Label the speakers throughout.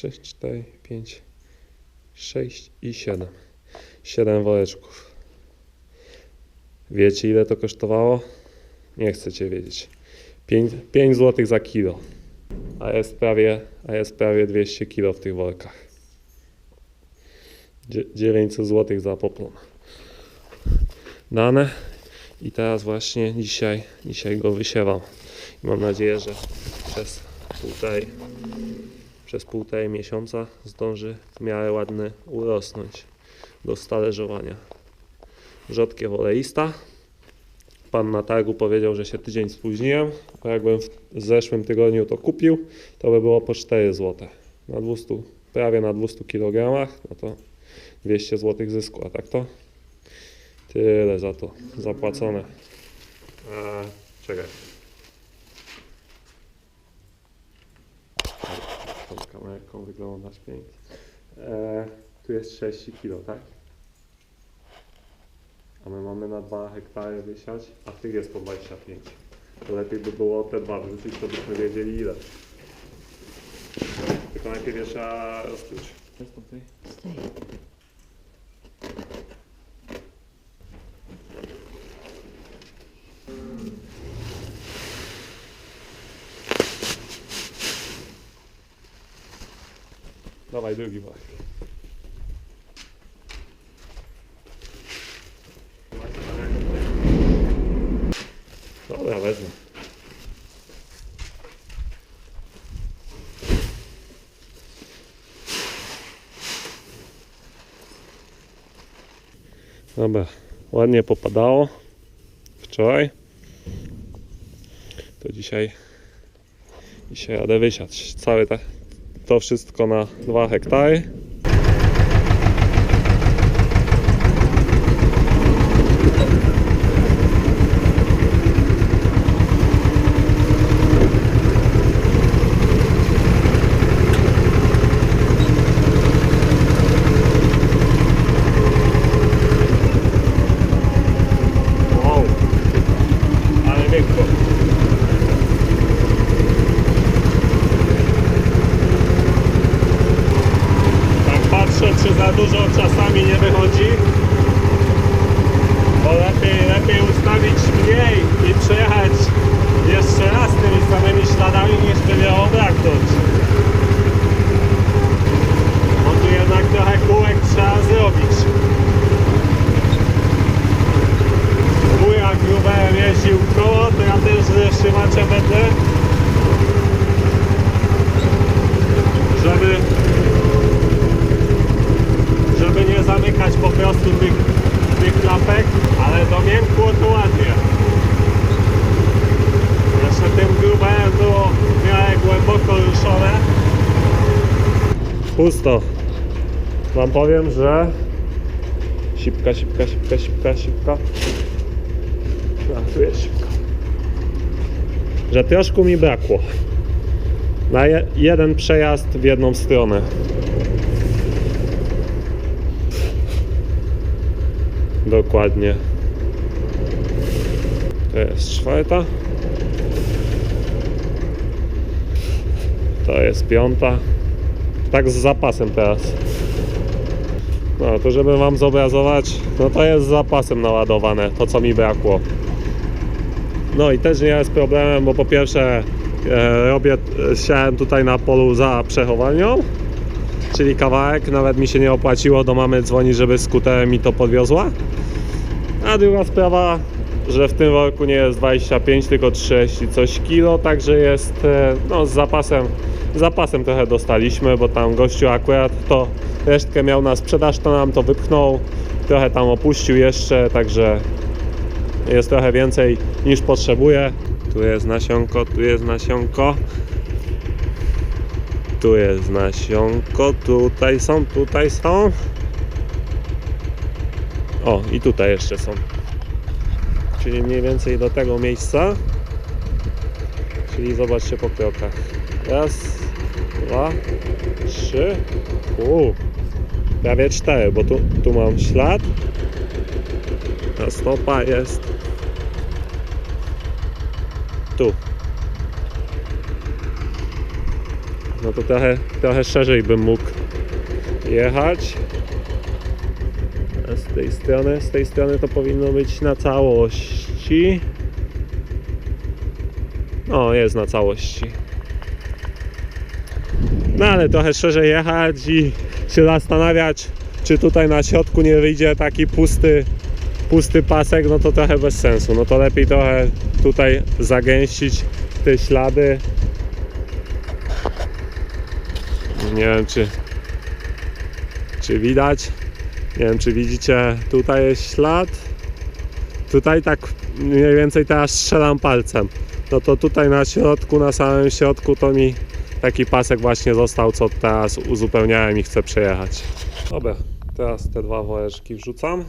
Speaker 1: 3, 4, 5, 6 i 7. 7 woreczków. Wiecie ile to kosztowało? Nie chcecie wiedzieć. 5, 5 zł za kilo. A jest prawie, a jest prawie 200 kilo w tych workach. 900 zł za poplon. Dane. I teraz właśnie dzisiaj, dzisiaj go wysiewam. I mam nadzieję, że przez półtorej przez półtorej miesiąca zdąży w miarę ładny urosnąć do stależowania. Rzodkie woleista. Pan na targu powiedział, że się tydzień spóźniłem, bo jakbym w zeszłym tygodniu to kupił, to by było po 4 zł. Na 200, prawie na 200 kg, no to 200 zł zysku, a tak to tyle za to zapłacone. Eee, czekaj. Kamerką wyglądasz pięknie. E, tu jest 6 kg, tak? A my mamy na 2 hektary wysiać, a tych jest po 25. To lepiej by było te dwa wrzucić, to byśmy wiedzieli ile. Tylko najpierw trzeba rozczuć. Jest tutaj? Dawaj drugi worek. Dobra, wezmę. Dobra, ładnie popadało wczoraj. To dzisiaj dzisiaj jadę wysiać. Całe te, to wszystko na 2 hektary. Wow, ale miękko. Tak patrzę, czy za dużo czasami nie wychodzi. Bo lepiej, lepiej ustawić mniej i przejechać jeszcze raz tymi samymi śladami niż tyle obraknąć. Bo tu jednak trochę kółek trzeba zrobić. Mój jak gruberem jeździł w koło, to ja też ze wstrzymaczem będę. Żeby żeby nie zamykać po prostu tych, tych klapek, ale domiękło to ładnie. Jeszcze tym grubem było w głęboko ruszone. Pusto. Wam powiem, że sipka, sipka, sipka, sipka, sipka. A, tu jest sipka. Że troszkę mi brakło. Na je, jeden przejazd w jedną stronę. Dokładnie. To jest czwarta. To jest piąta. Tak z zapasem teraz. No to żeby wam zobrazować, no to jest z zapasem naładowane, to co mi brakło. No i też nie jest problemem, bo po pierwsze robię, e, siałem tutaj na polu za przechowalnią, czyli kawałek, nawet mi się nie opłaciło do mamy dzwonić, żeby skuterem mi to podwiozła. A druga sprawa, że w tym worku nie jest 25, tylko 30 coś kilo, także jest e, no, z zapasem, z zapasem trochę dostaliśmy, bo tam gościu akurat to resztkę miał na sprzedaż, to nam to wypchnął, trochę tam opuścił jeszcze, także jest trochę więcej niż potrzebuję. Tu jest nasionko, tu jest nasionko. Tu jest nasionko, tutaj są, tutaj są. O, i tutaj jeszcze są. czyli mniej więcej do tego miejsca. Czyli zobaczcie po krokach. Raz, dwa, trzy, u, prawie cztery, bo tu, tu mam ślad. Ta stopa jest No to trochę, trochę szerzej bym mógł jechać. Z tej strony, z tej strony to powinno być na całości. No, jest na całości. No ale trochę szerzej jechać i się zastanawiać, czy tutaj na środku nie wyjdzie taki pusty, pusty pasek, no to trochę bez sensu. No to lepiej trochę tutaj zagęścić te ślady. Nie wiem czy, czy widać. Nie wiem czy widzicie, tutaj jest ślad. Tutaj tak mniej więcej teraz strzelam palcem. No to tutaj na środku, na samym środku to mi taki pasek właśnie został, co teraz uzupełniałem i chcę przejechać. Dobra, teraz te dwa woreczki wrzucam.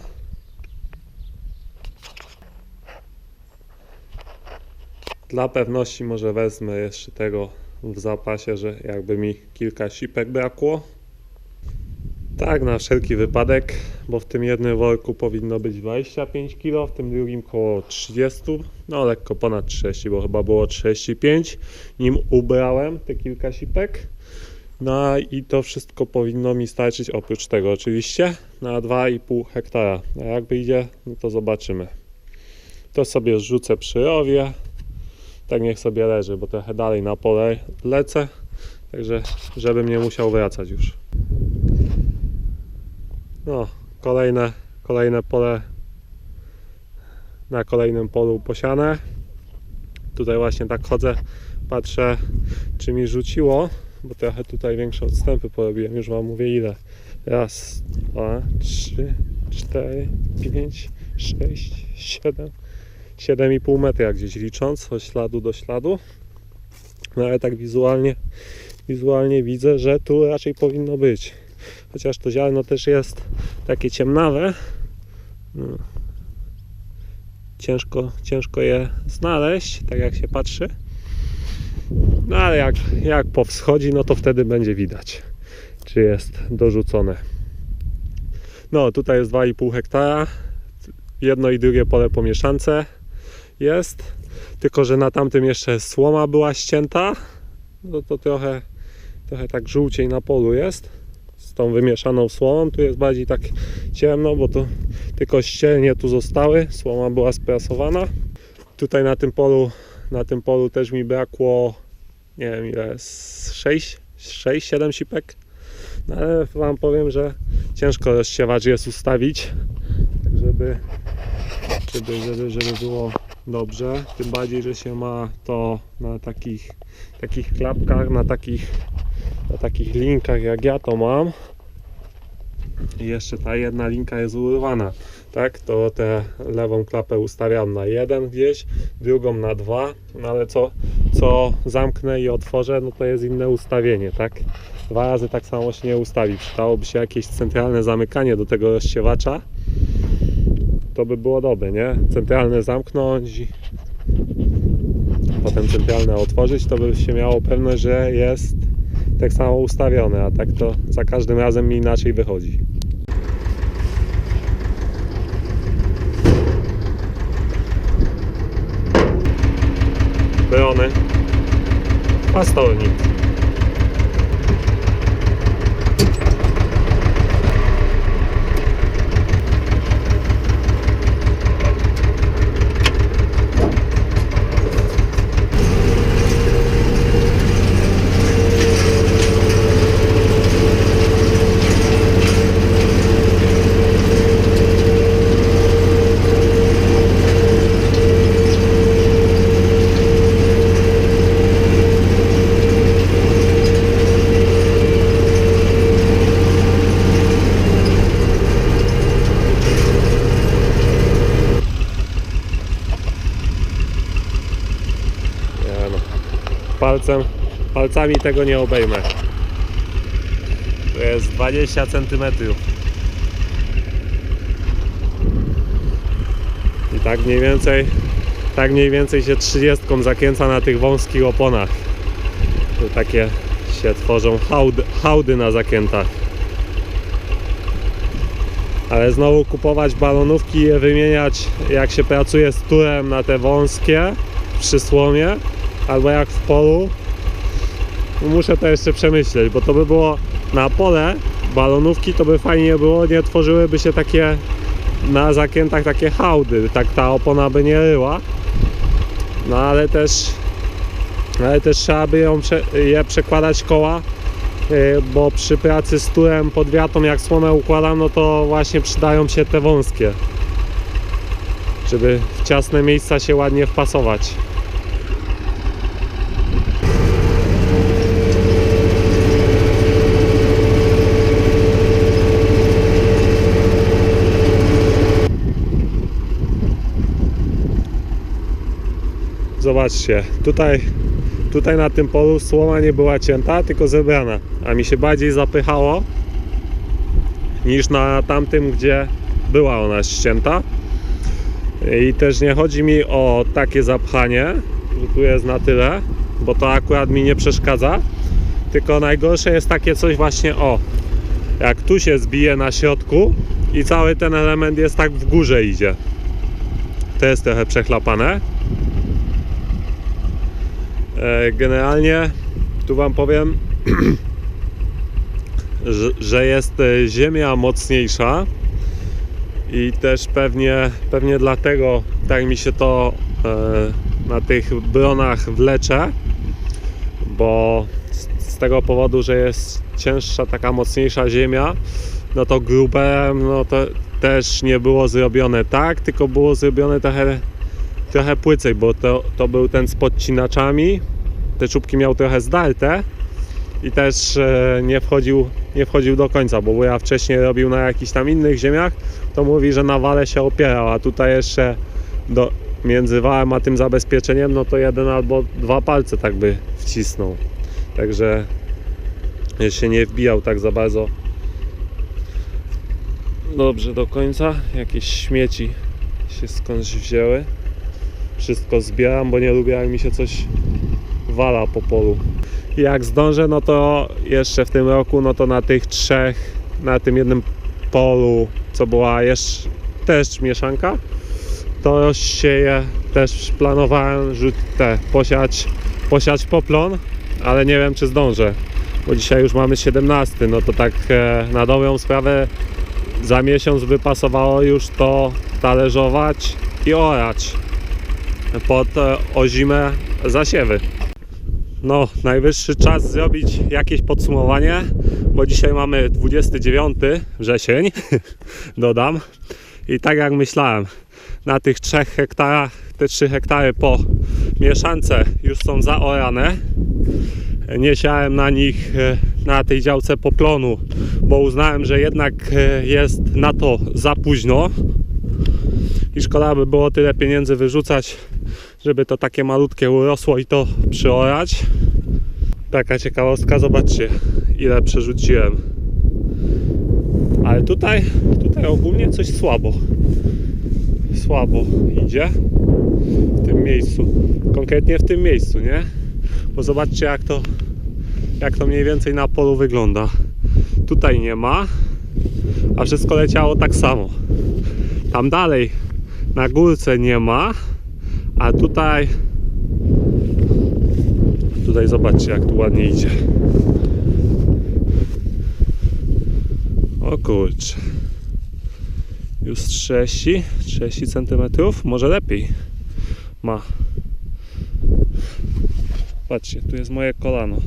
Speaker 1: Dla pewności może wezmę jeszcze tego w zapasie, że jakby mi kilka sipek brakło. Tak, na wszelki wypadek, bo w tym jednym worku powinno być 25 kg, w tym drugim koło 30, no lekko ponad 30, bo chyba było 35, nim ubrałem te kilka sipek. No i to wszystko powinno mi starczyć oprócz tego oczywiście na 2,5 hektara. A jak wyjdzie, no to zobaczymy. To sobie rzucę przy rowie, tak niech sobie leży, bo trochę dalej na pole lecę, także żebym nie musiał wracać już. No, kolejne, kolejne pole na kolejnym polu posiane. Tutaj właśnie tak chodzę, patrzę czy mi rzuciło, bo trochę tutaj większe odstępy porobiłem, już Wam mówię ile. Raz, dwa, trzy, cztery, pięć, sześć, siedem, 7,5 metra gdzieś licząc od śladu do śladu. No ale tak wizualnie, wizualnie widzę, że tu raczej powinno być. Chociaż to ziarno też jest takie ciemnawe. No. Ciężko, ciężko je znaleźć, tak jak się patrzy. No ale jak, jak powschodzi, no to wtedy będzie widać, czy jest dorzucone. No tutaj jest 2,5 hektara. Jedno i drugie pole po mieszance jest. Tylko, że na tamtym jeszcze słoma była ścięta. No to trochę, trochę tak żółciej na polu jest. Z tą wymieszaną słomą. Tu jest bardziej tak ciemno, bo to tylko ścielnie tu zostały. Słoma była sprasowana. Tutaj na tym polu, na tym polu też mi brakło, nie wiem ile, 6, 6 7 sipek. No ale Wam powiem, że ciężko rozsiewacz jest ustawić, żeby, żeby, żeby, żeby było dobrze. Tym bardziej, że się ma to na takich, takich klapkach, na takich, na takich linkach jak ja to mam. I jeszcze ta jedna linka jest urwana, tak? To tę lewą klapę ustawiam na jeden gdzieś, drugą na dwa, no ale co, co zamknę i otworzę, no to jest inne ustawienie, tak? Dwa razy tak samo się nie ustawi. Przydałoby się jakieś centralne zamykanie do tego rozsiewacza. To by było dobre, nie? Centralne zamknąć i potem centralne otworzyć, to by się miało pewność, że jest tak samo ustawione, a tak to za każdym razem mi inaczej wychodzi. Brony. Pastornik. Nie no. Palcem, palcami tego nie obejmę. To jest 20 cm. I tak mniej więcej, tak mniej więcej się 30 zakręca na tych wąskich oponach. Tu takie się tworzą hałdy, hałdy na zakrętach. Ale znowu kupować balonówki i je wymieniać jak się pracuje z turem na te wąskie przy słomie albo jak w polu muszę to jeszcze przemyśleć, bo to by było na pole balonówki to by fajnie było, nie tworzyłyby się takie na zakrętach takie hałdy, tak ta opona by nie ryła. No ale też ale też trzeba by ją je przekładać koła yy, bo przy pracy z turem pod wiatą jak słomę układam no to właśnie przydają się te wąskie żeby w ciasne miejsca się ładnie wpasować Zobaczcie, tutaj, tutaj na tym polu słoma nie była cięta, tylko zebrana, a mi się bardziej zapychało niż na tamtym, gdzie była ona ścięta. I też nie chodzi mi o takie zapchanie, że tu jest na tyle, bo to akurat mi nie przeszkadza, tylko najgorsze jest takie coś właśnie o, jak tu się zbije na środku i cały ten element jest tak w górze idzie. To jest trochę przechlapane. E, Generalnie tu Wam powiem, że, jest e, ziemia mocniejsza i też pewnie, pewnie dlatego tak mi się to e, na tych bronach wlecze, bo z, z tego powodu, że jest cięższa, taka mocniejsza ziemia, no to gruberem no to też nie było zrobione tak, tylko było zrobione trochę trochę płycej, bo to, to był ten z podcinaczami. Te czubki miał trochę zdarte i też e, nie, wchodził, nie wchodził do końca, bo ja wcześniej robił na jakichś tam innych ziemiach, to mówi, że na wale się opierał, a tutaj jeszcze do, między wałem a tym zabezpieczeniem, no to jeden albo dwa palce tak by wcisnął. Także się nie wbijał tak za bardzo dobrze do końca. Jakieś śmieci się skądś wzięły wszystko zbieram, bo nie lubię jak mi się coś wala po polu. Jak zdążę, no to jeszcze w tym roku, no to na tych trzech, na tym jednym polu, co była jeszcze też mieszanka, to rozsieję, też planowałem rzut te, posiać, posiać poplon, ale nie wiem czy zdążę, bo dzisiaj już mamy 17, no to tak e, na dobrą sprawę za miesiąc by pasowało już to talerzować i orać pod e, ozimę zasiewy. No, najwyższy czas zrobić jakieś podsumowanie, bo dzisiaj mamy 29 wrzesień, dodam. I tak jak myślałem, na tych 3 hektarach, te 3 hektary po mieszance już są zaorane. Nie siałem na nich e, na tej działce poplonu, bo uznałem, że jednak e, jest na to za późno i szkoda by było tyle pieniędzy wyrzucać żeby to takie malutkie urosło i to przeorać. Taka ciekawostka, zobaczcie ile przerzuciłem. Ale tutaj, tutaj ogólnie coś słabo. Słabo idzie w tym miejscu. Konkretnie w tym miejscu, nie? Bo zobaczcie jak to, jak to mniej więcej na polu wygląda. Tutaj nie ma, a wszystko leciało tak samo. Tam dalej na górce nie ma, a tutaj tutaj zobaczcie jak tu ładnie idzie. O kurczę. Już 30, 30 cm, może lepiej ma. Patrzcie, tu jest moje kolano.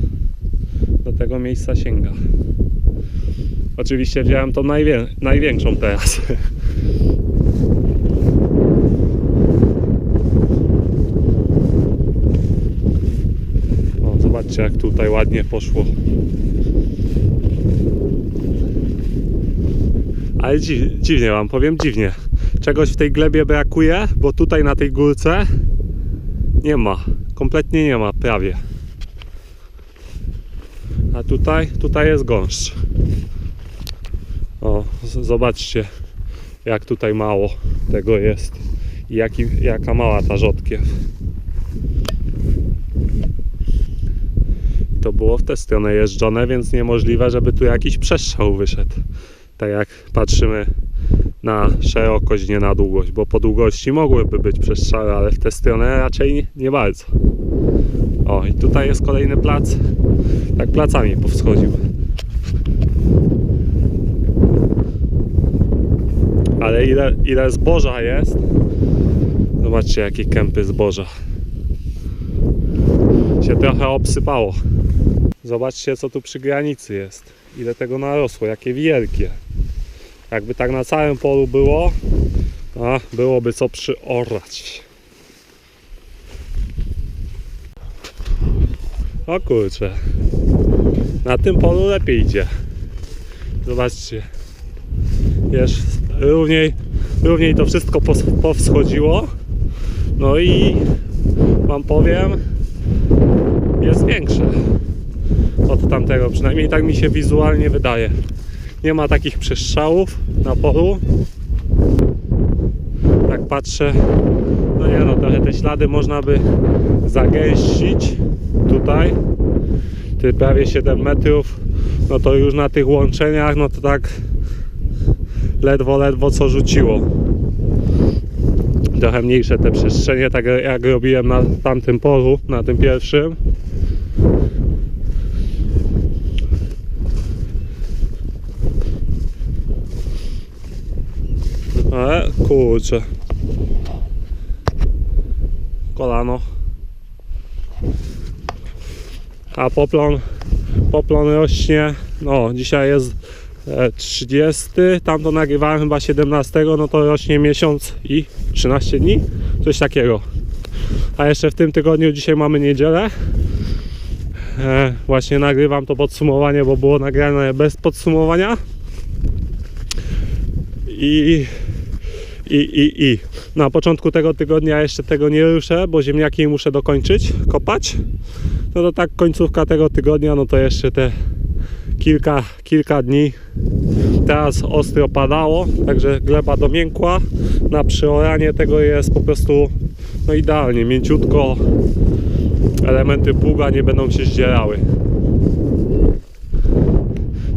Speaker 1: Do tego miejsca sięga. Oczywiście wziąłem tą najwię największą teraz. O, zobaczcie jak tutaj ładnie poszło. Ale dzi dziwnie wam powiem, dziwnie. Czegoś w tej glebie brakuje, bo tutaj na tej górce nie ma. Kompletnie nie ma, prawie. A tutaj, tutaj jest gąszcz. O, zobaczcie jak tutaj mało tego jest. i jaki, jaka mała ta rzodkiew. To było w tę stronę jeżdżone, więc niemożliwe, żeby tu jakiś przestrzał wyszedł. Tak jak patrzymy na szerokość, nie na długość, bo po długości mogłyby być przestrzały, ale w tę stronę raczej nie, bardzo. O, i tutaj jest kolejny plac. Tak placami powschodził. Ale ile, ile zboża jest? Zobaczcie, jakie kępy zboża. Się trochę obsypało. Zobaczcie, co tu przy granicy jest. Ile tego narosło, jakie wielkie. Jakby tak na całym polu było, a byłoby co przyorać. O kurczę. Na tym polu lepiej idzie. Zobaczcie. Jest równiej, równiej to wszystko powschodziło. No i wam powiem, jest większe od tamtego. Przynajmniej tak mi się wizualnie wydaje. Nie ma takich przestrzałów na polu. Tak patrzę. No nie no, trochę te ślady można by zagęścić tutaj. Ty prawie 7 metrów. No to już na tych łączeniach, no to tak ledwo, ledwo co rzuciło. Trochę mniejsze te przestrzenie, tak jak robiłem na tamtym polu, na tym pierwszym. Ale kurczę. Kolano. A poplon, poplon rośnie. No, dzisiaj jest e, 30. Tam to nagrywałem chyba 17. No to rośnie miesiąc i 13 dni. Coś takiego. A jeszcze w tym tygodniu dzisiaj mamy niedzielę. E, właśnie nagrywam to podsumowanie, bo było nagrane bez podsumowania. I i, i, i. Na początku tego tygodnia jeszcze tego nie ruszę, bo ziemniaki muszę dokończyć, kopać. No to tak końcówka tego tygodnia, no to jeszcze te kilka, kilka dni. Teraz ostro padało, także gleba domiękła. Na przeoranie tego jest po prostu no idealnie, mięciutko. Elementy pługa nie będą się zdzierały.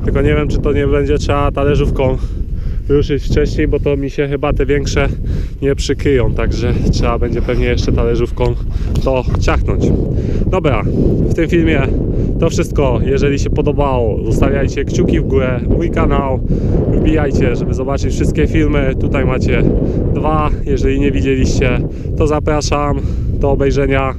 Speaker 1: Tylko nie wiem, czy to nie będzie trzeba talerzówką ruszyć wcześniej, bo to mi się chyba te większe nie przykryją, także trzeba będzie pewnie jeszcze talerzówką to ciachnąć. Dobra, w tym filmie to wszystko. Jeżeli się podobało, zostawiajcie kciuki w górę, mój kanał, wbijajcie, żeby zobaczyć wszystkie filmy. Tutaj macie dwa, jeżeli nie widzieliście, to zapraszam do obejrzenia.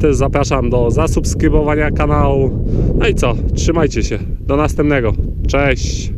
Speaker 1: Też zapraszam do zasubskrybowania kanału. No i co? Trzymajcie się. Do następnego. Cześć!